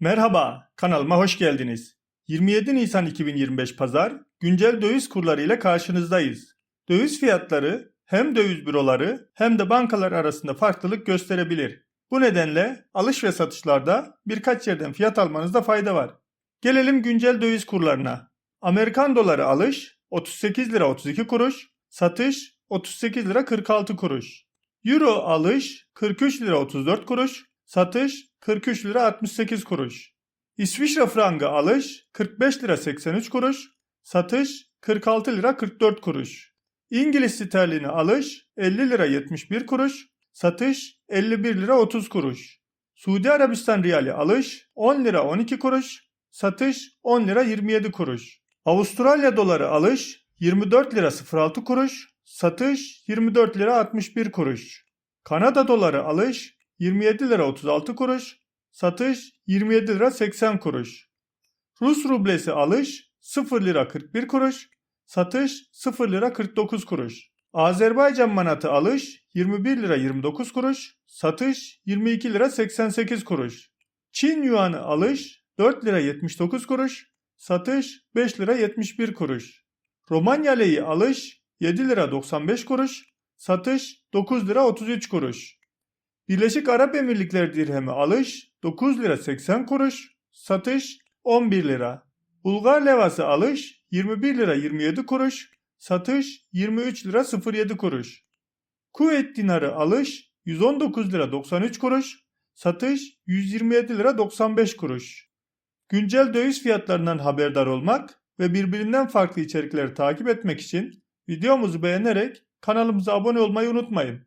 Merhaba, kanalıma hoş geldiniz. 27 Nisan 2025 Pazar, güncel döviz kurları ile karşınızdayız. Döviz fiyatları hem döviz büroları hem de bankalar arasında farklılık gösterebilir. Bu nedenle alış ve satışlarda birkaç yerden fiyat almanızda fayda var. Gelelim güncel döviz kurlarına. Amerikan doları alış 38 lira 32 kuruş, satış 38 lira 46 kuruş. Euro alış 43 lira 34 kuruş, satış 43 lira 68 kuruş. İsviçre frangı alış 45 lira 83 kuruş, satış 46 lira 44 kuruş. İngiliz sterlini alış 50 lira 71 kuruş, satış 51 lira 30 kuruş. Suudi Arabistan riyali alış 10 lira 12 kuruş, satış 10 lira 27 kuruş. Avustralya doları alış 24 lira 06 kuruş, satış 24 lira 61 kuruş. Kanada doları alış 27 lira 36 kuruş, satış 27 lira 80 kuruş. Rus rublesi alış 0 lira 41 kuruş, satış 0 lira 49 kuruş. Azerbaycan manatı alış 21 lira 29 kuruş, satış 22 lira 88 kuruş. Çin yuanı alış 4 lira 79 kuruş, satış 5 lira 71 kuruş. Romanya leyi alış 7 lira 95 kuruş, satış 9 lira 33 kuruş. Birleşik Arap Emirlikleri dirhemi alış 9 lira 80 kuruş, satış 11 lira. Bulgar levası alış 21 lira 27 kuruş, satış 23 lira 07 kuruş. Kuveyt dinarı alış 119 lira 93 kuruş, satış 127 lira 95 kuruş. Güncel döviz fiyatlarından haberdar olmak ve birbirinden farklı içerikleri takip etmek için videomuzu beğenerek kanalımıza abone olmayı unutmayın.